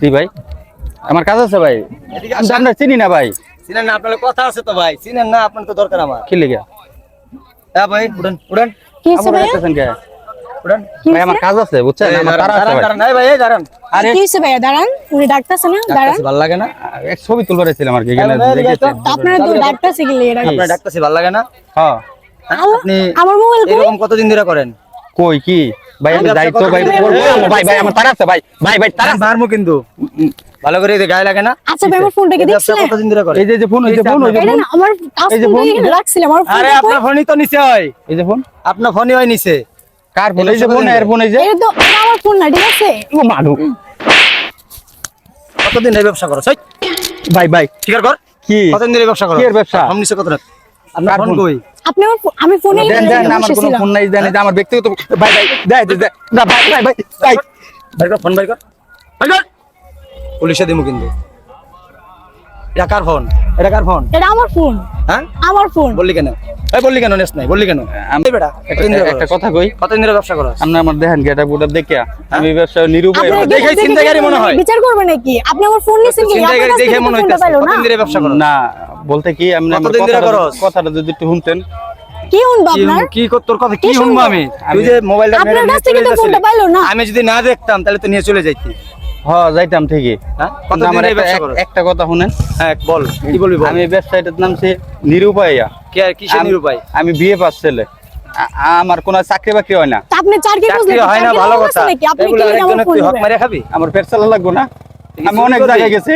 জি ভাই। আমার কাজ আছে ভাই। আপনার চিনি না ভাই? চিনেন না আপনার কথা আছে তো ভাই। চিনেন না আপনার তো দরকার আমার। কি লেগে? হ্যাঁ ভাই উড়ান উড়ান কি হয়েছে আমার ভাইয়া দেখতেছেন কে? উড়ান ভাই আমার কাজ আছে বুঝছেন? আমার তারা আছে দাঁড়ান, ভাই। ভাই দাঁড়ান। আরে কি হয়েছে ভাইয়া দাঁড়ান উনি ডাক্তারছে না দাঁড়ান। ভালো লাগে না? এক ছবি তুলবার ছিলাম আর কি আপনারা তো ভালো লাগে না? হ্যাঁ। আপনি আমার মোবাইল কই এরকম কতদিন ধরে করেন কই কি ভাই আমি আমি যাই তো ভাই ভাই ভাই আমার তারা আছে ভাই ভাই ভাই তারা মারমু কিন্তু ভালো করে গায়ে লাগে না আচ্ছা ভাই আমার ফোনটা কি এই ব্যবসা দেখছিলেন কতদিন ধরে করেন এই যে যে ফোন ওই যে ফোন ওই যে ফোন আমার এই যে ফোন, রাখছিলাম আমার আরে আপনার ফোনই তো নিচে হয় এই যে ফোন আপনার ফোনই হয় নিচে কার ফোন এই এই যে ফোন এর ফোন এই যে এটা তো আমার ফোন না ঠিক আছে ও কতদিন এই ব্যবসা করো সেই ভাই ভাই স্বীকার কর কি কতদিন ধরে ব্যবসা করো কি এর ব্যবসা? ফোন নিচে কত রাখ আপনার ফোন ফোন? কই আপনি আমি ফোনে দেন দেন আমার কোনো ফোন নাই জানি যে আমার ব্যক্তিগত ভাই ভাই দেয় দেয় না ভাই ভাই ভাই ভাই। ভাই কর ফোন ভাই কর। ভাই কর। পুলিশে দিমু কিন্তু। এটা কার ফোন? এটা কার ফোন? এটা আমার ফোন। হ্যাঁ? আমার ফোন। বললি কেন? এই বললি কেন নেস নাই বললি কেন? আমি বেটা একটা কথা কই। কতদিন ধরে ব্যবসা করো আপনি আমার দেখেন গেটা বুটা দেখিয়া। আমি ব্যবসা নিরুপায় দেখেই মনে হয়। বিচার করবে নাকি? আপনি আমার ফোন নিছেন কি চিন্তাকারী দেখে মনে হইতাছে না? ব্যবসা করো না বলতে কি ধরে কথাটা- যদি একটু শুনতেন। কি শুনব কি আপনার? কি তোর কথা কি শুনব? আমি? তুই যে মোবাইলটা আপনার কাছ থেকে তো ফোনটা পাইলো না। আমি যদি না দেখতাম তাহলে তো নিয়ে চলে যাইতি। হ যাইতাম ঠিকই। হ্যাঁ? আমার ধরে একটা- ব্যবসা এক- করো একটা কথা শুনেন। হ্যাঁ বল কি বলবি আমি ব্যবসাটার নামছে নিরুপায়া। কে আর কিসের আমি- নিরুপায়? আমি বিয়ে পাস ছেলে। আমার কোনো চাকরি বাকরি হয় না। তা আপনি চাকরি হয় না ভালো কথা। আমার হক? খাবি? আমার পেট চালা লাগবো না। আমি অনেক? জায়গায় গেছি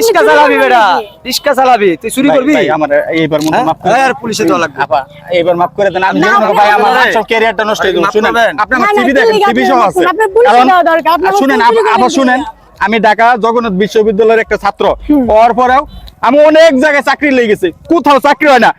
রিস্কা চালাবি বেটা? রিস্কা চালাবি। তুই চুরি করবি? আমার এইবার মতো হ্যাঁ? মাফ করে আর পুলিশে দেওয়া লাগবে। আপা। এইবার মাফ করে দেন। আমি না, জীবনে ভাই আমার সব ক্যারিয়ারটা নষ্ট হয়ে গেল। শুনেন। আপনি আমার কি দেখেন সিভি সহ আছে। শুনেন আবার শুনেন আমি ঢাকা জগন্নাথ বিশ্ববিদ্যালয়ের একটা ছাত্র। হওয়ার পরেও আমি অনেক জায়গায় চাকরি লেগে গেছি কোথাও চাকরি হয় না।